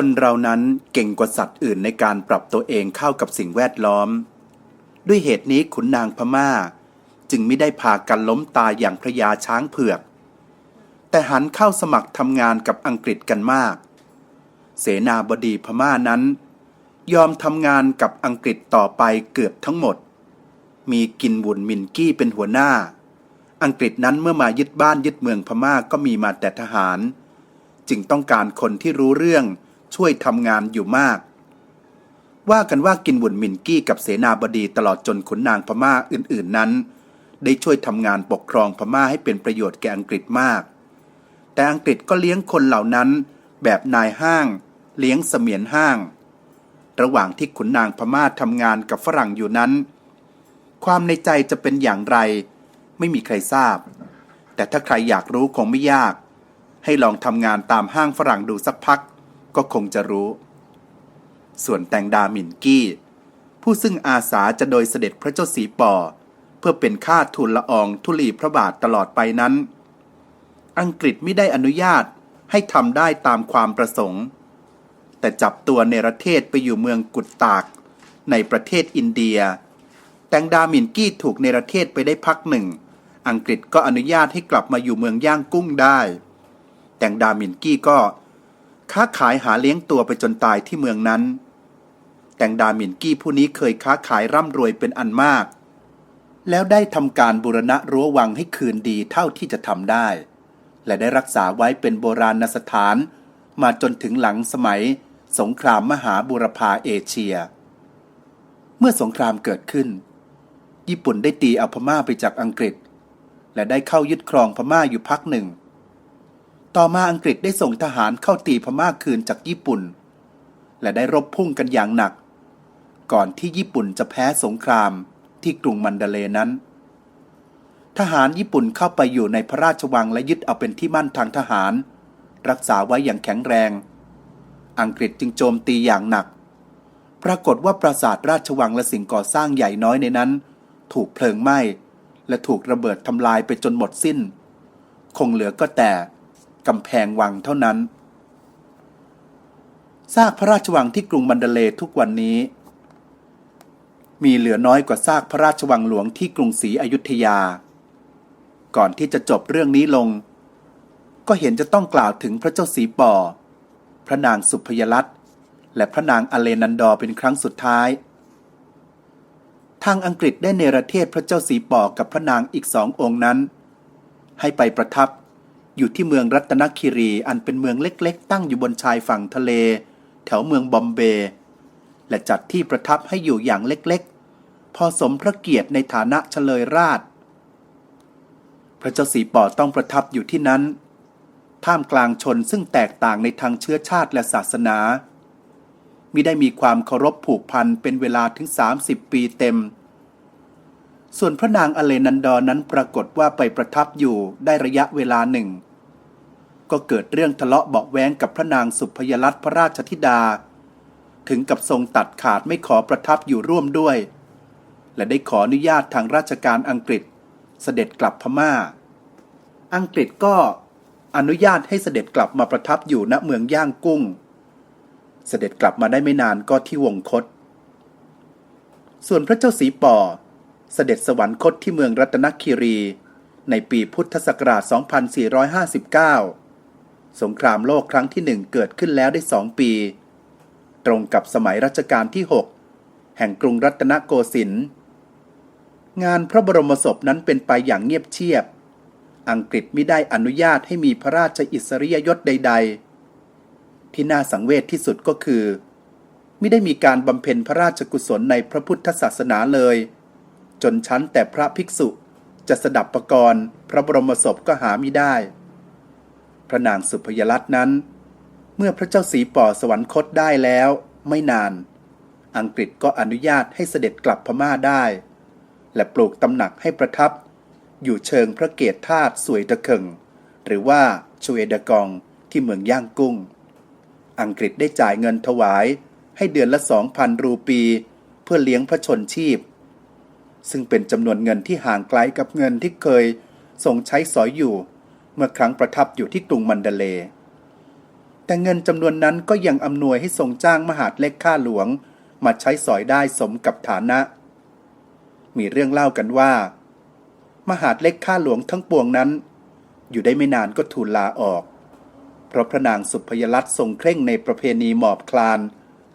คนเรานั้นเก่งกว่าสัตว์อื่นในการปรับตัวเองเข้ากับสิ่งแวดล้อม ด้วยเหตุนี้ขุนนางพม่า จึงไม่ได้พากันล้มตายอย่างพระยาช้างเผือก แต่หันเข้าสมัครทำงานกับอังกฤษกันมาก เสนาบดีพม่านั้น ยอมทำงานกับอังกฤษต่อไปเกือบทั้งหมด มีกินบุญมินกี้เป็นหัวหน้า อังกฤษนั้นเมื่อมายึดบ้านยึดเมืองพม่าก็มีมาแต่ทหาร จึงต้องการคนที่รู้เรื่อง ช่วยทำงานอยู่มาก ว่ากันว่ากินบุญมินกี้กับเสนาบดีตลอดจนขุนนางพม่าอื่น ๆนั้น ได้ช่วยทำงานปกครองพม่าให้เป็นประโยชน์แก่อังกฤษมาก แต่อังกฤษก็เลี้ยงคนเหล่านั้น แบบนายห้าง เลี้ยงเสมียนห้าง ระหว่างที่ขุนนางพม่าทำงานกับฝรั่งอยู่นั้น ความในใจจะเป็นอย่างไร ไม่มีใครทราบ แต่ถ้าใครอยากรู้คงไม่ยากให้ลองทำงานตามห้างฝรั่งดูสักพัก ก็คงจะรู้ ส่วนแตงดาหมินกี้ ผู้ซึ่งอาสาจะโดยเสด็จพระเจ้าสีป่อเพื่อเป็นข้าทูลละอองทุลีพระบาทตลอดไปนั้น อังกฤษไม่ได้อนุญาตให้ทำได้ตามความประสงค์ แต่จับตัวเนรเทศไปอยู่เมืองกุดตาก ในประเทศอินเดีย แตงดาหมินกี้ถูกเนรเทศไปได้พักหนึ่ง อังกฤษก็อนุญาตให้กลับมาอยู่เมืองย่างกุ้งได้ แตงดาหมินกี้ก็ ค้าขายหาเลี้ยงตัวไปจนตายที่เมืองนั้น แตงดาหมินกี้ผู้นี้เคยค้าขายร่ำรวยเป็นอันมาก แล้วได้ทำการบูรณะรั้ววังให้คืนดีเท่าที่จะทำได้ และได้รักษาไว้เป็นโบราณสถานมาจนถึงหลังสมัย สงครามมหาบุรพาเอเชีย เมื่อสงครามเกิดขึ้น ญี่ปุ่นได้ตีเอาพม่าไปจากอังกฤษ และได้เข้ายึดครองพม่าอยู่พักหนึ่ง ต่อมาอังกฤษได้ส่งทหารเข้าตีพม่าคืนจากญี่ปุ่น และได้รบพุ่งกันอย่างหนัก ก่อนที่ญี่ปุ่นจะแพ้สงครามที่กรุงมันเดเลนั้น ทหารญี่ปุ่นเข้าไปอยู่ในพระราชวังและยึดเอาเป็นที่มั่นทางทหาร รักษาไว้อย่างแข็งแรง อังกฤษจึงโจมตีอย่างหนัก ปรากฏว่าปราสาทราชวังและสิ่งก่อสร้างใหญ่น้อยในนั้น ถูกเพลิงไหม้และถูกระเบิดทำลายไปจนหมดสิ้น คงเหลือก็แต่ กำแพงวังเท่านั้นซากพระราชวังที่กรุงมันเดเลทุกวันนี้ มีเหลือน้อยกว่าซากพระราชวังหลวงที่กรุงศรีอยุธยา ก่อนที่จะจบเรื่องนี้ลง ก็เห็นจะต้องกล่าวถึงพระเจ้าสีป่อ พระนางสุพยรัตน์และพระนางอเลนันดอเป็นครั้งสุดท้าย ทางอังกฤษได้เนรเทศพระเจ้าสีปอกับพระนางอีกสององค์นั้น ให้ไปประทับ อยู่ที่เมืองรัตนคิรีอันเป็นเมืองเล็กๆ ตั้งอยู่บนชายฝั่งทะเล แถวเมืองบอมเบย์และจัดที่ประทับให้อยู่อย่างเล็กๆ พอสมพระเกียรติในฐานะเฉลยราช พระเจ้าสีปอต้องประทับอยู่ที่นั้น ท่ามกลางชนซึ่งแตกต่างในทางเชื้อชาติและศาสนามิได้มีความเคารพผูกพันเป็นเวลาถึง 30 ปีเต็ม ส่วนพระนางอเลนันดอร์นั้นปรากฏว่าไปประทับอยู่ได้ระยะเวลาหนึ่ง ก็เกิดเรื่องทะเลาะเบาแวงกับพระนางสุพยรัตน์พระราชธิดา ถึงกับทรงตัดขาดไม่ขอประทับอยู่ร่วมด้วย และได้ขออนุญาตทางราชการอังกฤษ เสด็จกลับพม่า อังกฤษก็อนุญาตให้เสด็จกลับมาประทับอยู่ณเมืองย่างกุ้ง เสด็จกลับมาได้ไม่นานก็ที่วงคต ส่วนพระเจ้าสีป่อ เสด็จสวรรคตที่เมืองรัตนคีรี ในปีพุทธศักราช 2459 สงครามโลกครั้งที่หนึ่งเกิดขึ้นแล้วได้สองปี ตรงกับสมัยรัชกาลที่ 6 แห่งกรุงรัตนโกสินทร์งานพระบรมศพนั้นเป็นไปอย่างเงียบเชียบ อังกฤษไม่ได้อนุญาตให้มีพระราชอิสริยยศใด ๆ ที่น่าสังเวชที่สุดก็คือไม่ได้มีการบำเพ็ญพระราชกุศลในพระพุทธศาสนาเลย จนชั้นแต่พระภิกษุจะสดับประกรณ์พระบรมศพก็หาไม่ได้ พระนางสุพยรัตน์นั้น เมื่อพระเจ้าสีป่อสวรรคตได้แล้วไม่นาน อังกฤษก็อนุญาตให้เสด็จกลับพม่าได้ และปลูกตำหนักให้ประทับ อยู่เชิงพระเกศธาตุสวยตะเคิงหรือว่าชเวดกองที่เมืองย่างกุ้ง อังกฤษได้จ่ายเงินถวายให้เดือนละสองพันรูปี เพื่อเลี้ยงพระชนชีพ ซึ่งเป็นจำนวนเงินที่ห่างไกลกับเงินที่เคยทรงใช้สอยอยู่ เมื่อครั้งประทับอยู่ที่กรุงมันเดเล แต่เงินจำนวนนั้นก็ยังอำนวยให้ทรงจ้างมหาดเล็กข้าหลวง มาใช้สอยได้สมกับฐานะ มีเรื่องเล่ากันว่า มหาดเล็กข้าหลวงทั้งปวงนั้น อยู่ได้ไม่นานก็ทูลลาออก เพราะพระนางสุพยลัตน์ทรงเคร่งในประเพณีหมอบคลาน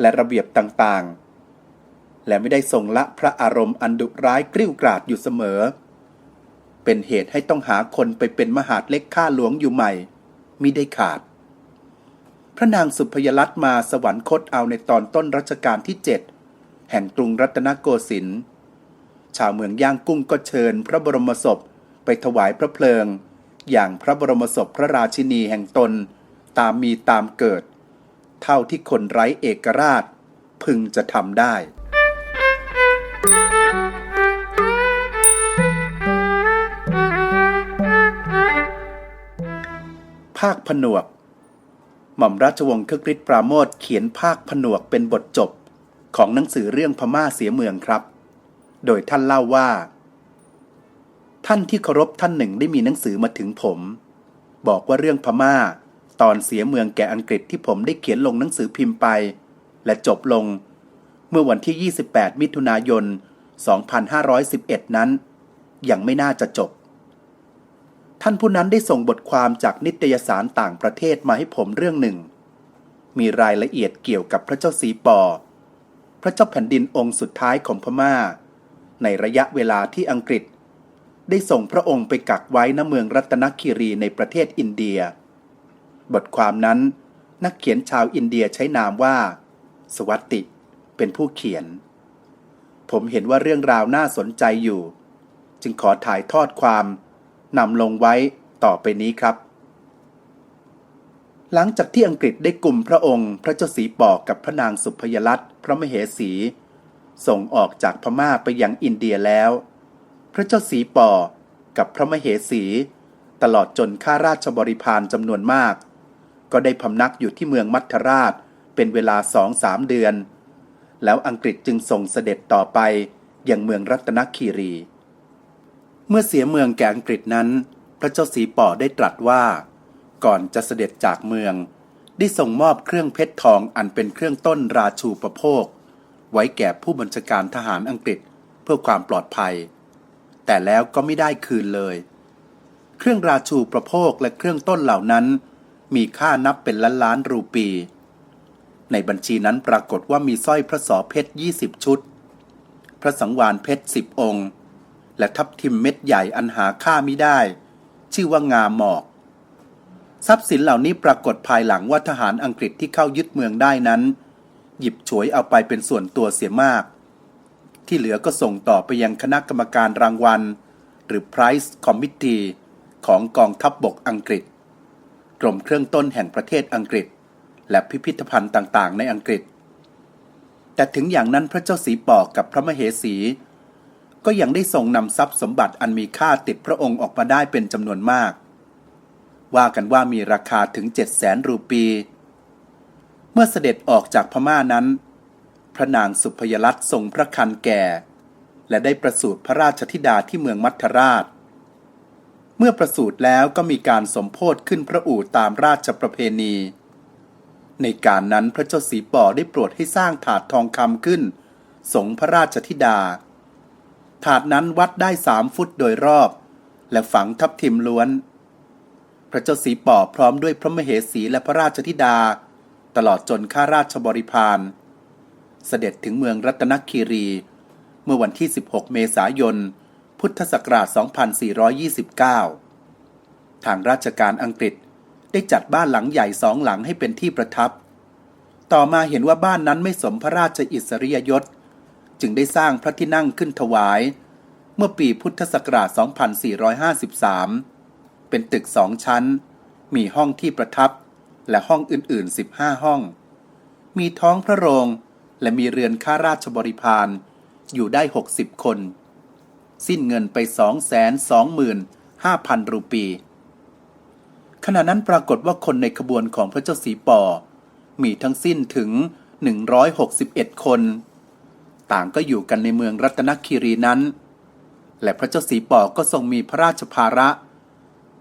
และระเบียบต่างๆ และไม่ได้ทรงละพระอารมณ์อันดุร้ายกริ้วกราดอยู่เสมอเเป็นเหตุให้ต้องหาคนไปเป็นมหาดเล็กข้าหลวงอยู่ใหม่มิได้ขาด พระนางสุพยลัตน์มาสวรรคตเอาในตอนต้นรัชกาลที่เจ็ดแห่งกรุงรัตนโกสินทร์ชาวเมืองย่างกุ้งก็เชิญพระบรมศพไปถวายพระเพลิง อย่างพระบรมศพพระราชินีแห่งตน ตามมีตามเกิด เท่าที่คนไร้เอกราช พึงจะทำได้ ภาคผนวก หม่อมราชวงศ์คึกฤทธิ์ปราโมทเขียนภาคผนวกเป็นบทจบของหนังสือเรื่องพม่าเสียเมืองครับ โดยท่านเล่าว่า ท่านที่เคารพท่านหนึ่งได้มีหนังสือมาถึงผม บอกว่าเรื่องพม่า ตอนเสียเมืองแก่อังกฤษที่ผมได้เขียนลงหนังสือพิมพ์ไป และจบลง เมื่อวันที่ 28 มิถุนายน 2511 นั้น ยังไม่น่าจะจบ ท่านผู้นั้นได้ส่งบทความจากนิตยสารต่างประเทศมาให้ผมเรื่องหนึ่ง มีรายละเอียดเกี่ยวกับพระเจ้าสีปอ พระเจ้าแผ่นดินองค์สุดท้ายของพม่า ในระยะเวลาที่อังกฤษ ได้ส่งพระองค์ไปกักไว้ณเมืองรัตนคีรีในประเทศอินเดีย บทความนั้นนักเขียนชาวอินเดียใช้นามว่า สวัตติ เป็นผู้เขียน ผมเห็นว่าเรื่องราวน่าสนใจอยู่ จึงขอถ่ายทอดความ นำลงไว้ต่อไปนี้ครับ หลังจากที่อังกฤษได้กลุ่มพระองค์ พระเจ้าสีปอกกับพระนางสุพยลัตน์พระมเหสี ส่งออกจากพม่าไปยังอินเดียแล้ว พระเจ้าสีปอกับพระมเหสี ตลอดจนข้าราชบริพารจำนวนมาก ก็ได้พำนักอยู่ที่เมืองมัทราชเป็นเวลาสองสามเดือน แล้วอังกฤษจึงส่งเสด็จต่อไปยังเมืองรัตนคีรี เมื่อเสียเมืองแก่อังกฤษนั้น พระเจ้าสีป่อได้ตรัสว่า ก่อนจะเสด็จจากเมือง ได้ส่งมอบเครื่องเพชรทองอันเป็นเครื่องต้นราชูประโภค ไว้แก่ผู้บัญชาการทหารอังกฤษเพื่อความปลอดภัย แต่แล้วก็ไม่ได้คืนเลย เครื่องราชูประโภคและเครื่องต้นเหล่านั้น มีค่านับเป็นล้านล้านรูปี ในบัญชีนั้นปรากฏว่ามีสร้อยพระสอเพชร 20 ชุด พระสังวานเพชรสิบองค์ และทับทิมเม็ดใหญ่อันหาค่าไม่ได้ ชื่อว่างาหมอก ทรัพย์สินเหล่านี้ปรากฏภายหลังว่าทหารอังกฤษที่เข้ายึดเมืองได้นั้น หยิบฉวยเอาไปเป็นส่วนตัวเสียมาก ที่เหลือก็ส่งต่อไปยังคณะกรรมการรางวัล หรือ Prize Committee ของกองทัพบบกอังกฤษกรมเครื่องต้นแห่งประเทศอังกฤษ และพิพิธภัณฑ์ต่างๆ ในอังกฤษ แต่ถึงอย่างนั้นพระเจ้าสีปอกกับพระมเหสี ก็ยังได้ทรงนำทรัพย์สมบัติอันมีค่าติดพระองค์ออกมาได้เป็นจำนวนมาก ว่ากันว่ามีราคาถึงเจ็ดแสนรูปี เมื่อเสด็จออกจากพม่านั้น พระนางสุพยลัตน์ทรงพระคันแก่ และได้ประสูติพระราชธิดาที่เมืองมัทราช เมื่อประสูติแล้วก็มีการสมโพธขึ้นพระอู่ตามราชประเพณี ในการนั้นพระเจ้าสีป่อได้โปรดให้สร้างถาดทองคำขึ้น สงพระราชธิดา ถาดนั้นวัดได้สามฟุตโดยรอบ และฝังทับทิมล้วน พระเจ้าสีป่อพร้อมด้วยพระมเหสีและพระราชธิดา ตลอดจนข้าราชบริพารเสด็จถึงเมืองรัตนคีรี เมื่อวันที่ 16 เมษายน พุทธศักราช 2429 ทางราชการอังกฤษได้จัดบ้านหลังใหญ่สองหลังให้เป็นที่ประทับ ต่อมาเห็นว่าบ้านนั้นไม่สมพระราชอิสริยยศ จึงได้สร้างพระที่นั่งขึ้นถวาย เมื่อปีพุทธศักราช 2453 เป็นตึกสองชั้น มีห้องที่ประทับและห้องอื่นๆ 15 ห้อง มีท้องพระโรงและมีเรือนข้าราชบริพารอยู่ได้ 60 คน สิ้นเงินไป 225,000 รูปี ขณะนั้นปรากฏว่าคนในขบวนของพระเจ้าสีปอ มีทั้งสิ้นถึง 161 คน ต่างก็อยู่กันในเมืองรัตนคีรีนั้น และพระเจ้าสีปอก็ทรงมีพระราชภาระ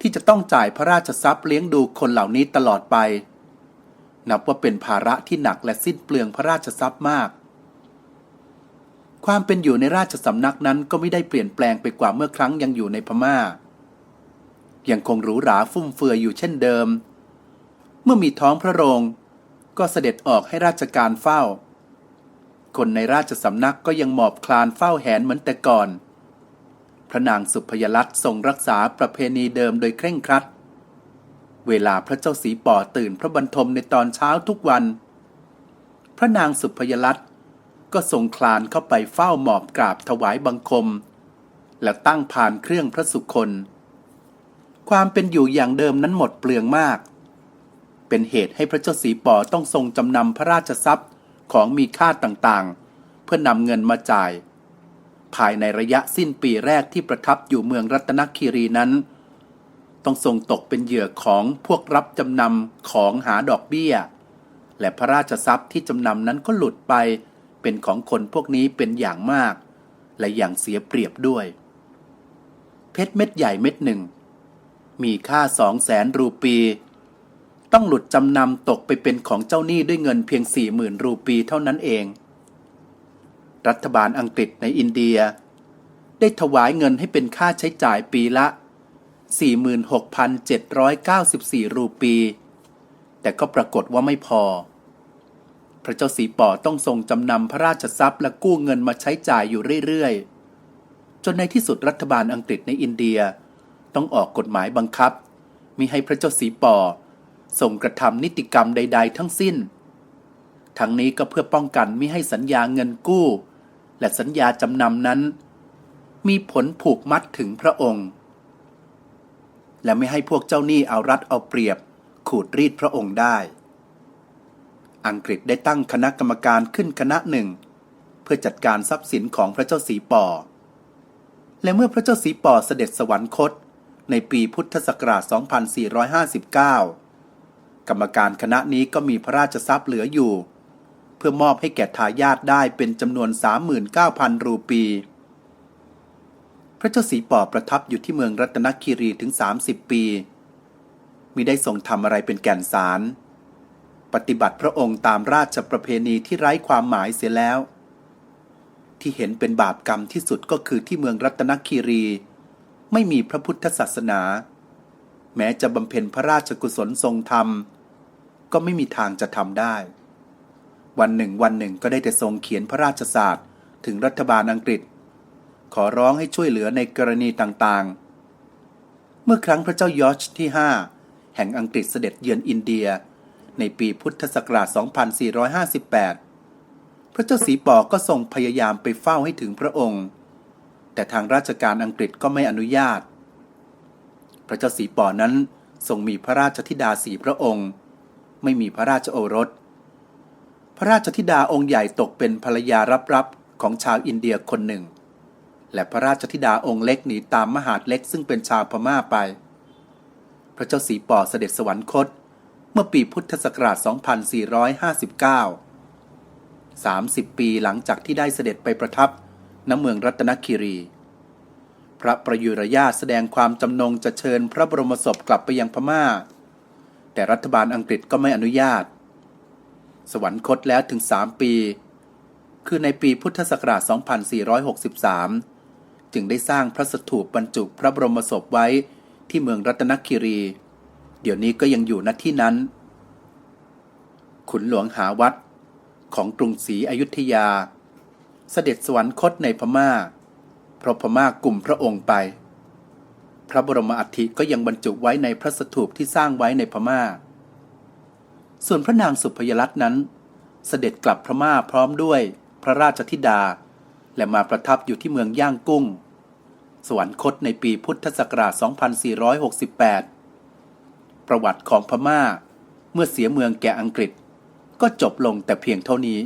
ที่จะต้องจ่ายพระราชทรัพย์เลี้ยงดูคนเหล่านี้ตลอดไป นับว่าเป็นภาระที่หนักและสิ้นเปลืองพระราชทรัพย์มาก ความเป็นอยู่ในราชสำนักนั้นก็ไม่ได้เปลี่ยนแปลงไปกว่าเมื่อครั้งยังอยู่ในพมา่า ยังคงหรูหราฟุ่มเฟือยอยู่เช่นเดิม เมื่อมีท้องพระโรงก็เสด็จออกให้ราชการเฝ้า คนในราชสำนักก็ยังหมอบคลานเฝ้าแหนเหมือนแต่ก่อน พระนางสุพยลัตน์ทรงรักษาประเพณีเดิมโดยเคร่งครัด เวลาพระเจ้าสีป่อตื่นพระบรรทมในตอนเช้าทุกวัน พระนางสุพยลัตน์ก็ทรงคลานเข้าไปเฝ้าหมอบกราบถวายบังคม และตั้งผ่านเครื่องพระสุคน ความเป็นอยู่อย่างเดิมนั้นหมดเปลืองมาก เป็นเหตุให้พระเจ้าสีป่อต้องทรงจำนำพระราชทรัพย์ ของมีค่าต่างๆ เพื่อนำเงินมาจ่าย ภายในระยะสิ้นปีแรกที่ประทับอยู่เมืองรัตนคีรีนั้น ต้องทรงตกเป็นเหยื่อของพวกรับจำนำของหาดอกเบี้ย และพระราชทรัพย์ที่จำนำนั้นก็หลุดไปเป็นของคนพวกนี้เป็นอย่างมาก และอย่างเสียเปรียบด้วย เพชรเม็ดใหญ่เม็ดหนึ่ง มีค่าสองแสนรูปี ต้องหลุดจำนำตกไปเป็นของเจ้าหนี้ด้วยเงินเพียงสี่หมื่นรูปีเท่านั้นเอง รัฐบาลอังกฤษในอินเดีย ได้ถวายเงินให้เป็นค่าใช้จ่ายปีละ 46,794 รูปี แต่ก็ปรากฏว่าไม่พอ พระเจ้าสีป่อต้องทรงจำนำพระราชทรัพย์และกู้เงินมาใช้จ่ายอยู่เรื่อยๆ จนในที่สุดรัฐบาลอังกฤษในอินเดีย ต้องออกกฎหมายบังคับมิให้พระเจ้าสีป่อ ส่งกระทำนิติกรรมใด ๆ ทั้งสิ้น ทั้งนี้ก็เพื่อป้องกันไมิให้สัญญาเงินกู้ และสัญญาจำนำนั้น มีผลผูกมัดถึงพระองค์ และไม่ให้พวกเจ้าหนี้เอารัดเอาเปรียบ ขูดรีดพระองค์ได้ อังกฤษได้ตั้งคณะกรรมการขึ้นคณะหนึ่ง เพื่อจัดการทรัพย์สินของพระเจ้าสีป่อและเมื่อพระเจ้าสีป่อเสด็จสวรรคตในปีพุทธศักราช 2459 กรรมการคณะนี้ก็มีพระราชทรัพย์เหลืออยู่ เพื่อมอบให้แก่ทายาทได้เป็นจำนวน 39,000 รูปี พระเจ้าสีป่อประทับอยู่ที่เมืองรัตนคีรีถึง 30 ปีมิได้ทรงทำอะไรเป็นแก่นสาร ปฏิบัติพระองค์ตามราชประเพณีที่ไร้ความหมายเสียแล้ว ที่เห็นเป็นบาปกรรมที่สุดก็คือที่เมืองรัตนคีรี ไม่มีพระพุทธศาสนา แม้จะบำเพ็ญพระราชกุศลทรงธรรม ก็ไม่มีทางจะทำได้ วันหนึ่งวันหนึ่งก็ได้แต่ทรงเขียนพระราชศาสตร์ ถึงรัฐบาลอังกฤษ ขอร้องให้ช่วยเหลือในกรณีต่างๆ เมื่อครั้งพระเจ้ายอร์จที่ 5 แห่งอังกฤษเสด็จเยือนอินเดีย ในปีพุทธศักราช 2458 พระเจ้าสีปอก็ทรงพยายามไปเฝ้าให้ถึงพระองค์ แต่ทางราชการอังกฤษก็ไม่อนุญาต ระเจ้าสีปอนั้นทรงมีพระราชธิดาสีพระองค์ ไม่มีพระราชโอรส พระราชธิดาองค์ใหญ่ตกเป็นภรรยารับๆของชาวอินเดียคนหนึ่ง และพระราชธิดาองค์เล็กหนีตามมหาดเล็กซึ่งเป็นชาวพม่าไป พระเจ้าสีปอเสด็จสวรรคต เมื่อปีพุทธศักราช 2459 30 ปีหลังจากที่ได้เสด็จไปประทับณเมืองรัตนคีรี พระประยุรญาตแสดงความจำนงจะเชิญพระบรมศพกลับไปยังพม่า แต่รัฐบาลอังกฤษก็ไม่อนุญาต สวรรคตแล้วถึง 3 ปี คือในปีพุทธศักราช 2463 จึงได้สร้างพระสถูปบรรจุพระบรมศพไว้ที่เมืองรัตนคีรี เดี๋ยวนี้ก็ยังอยู่ณที่นั้น ขุนหลวงหาวัดของกรุงศรีอยุธยา เสด็จสวรรคตในพม่า พราะพม่ากลุ่มพระองค์ไป พระบรมอัฐิก็ยังบรรจุไว้ในพระสถูปที่สร้างไว้ในพม่า ส่วนพระนางสุพยลัตน์นั้น เสด็จกลับพม่าพร้อมด้วยพระราชธิดา และมาประทับอยู่ที่เมืองย่างกุ้ง สวรรคตในปีพุทธศักราช 2468 ประวัติของพม่าเมื่อเสียเมืองแก่อังกฤษ ก็จบลงแต่เพียงเท่านี้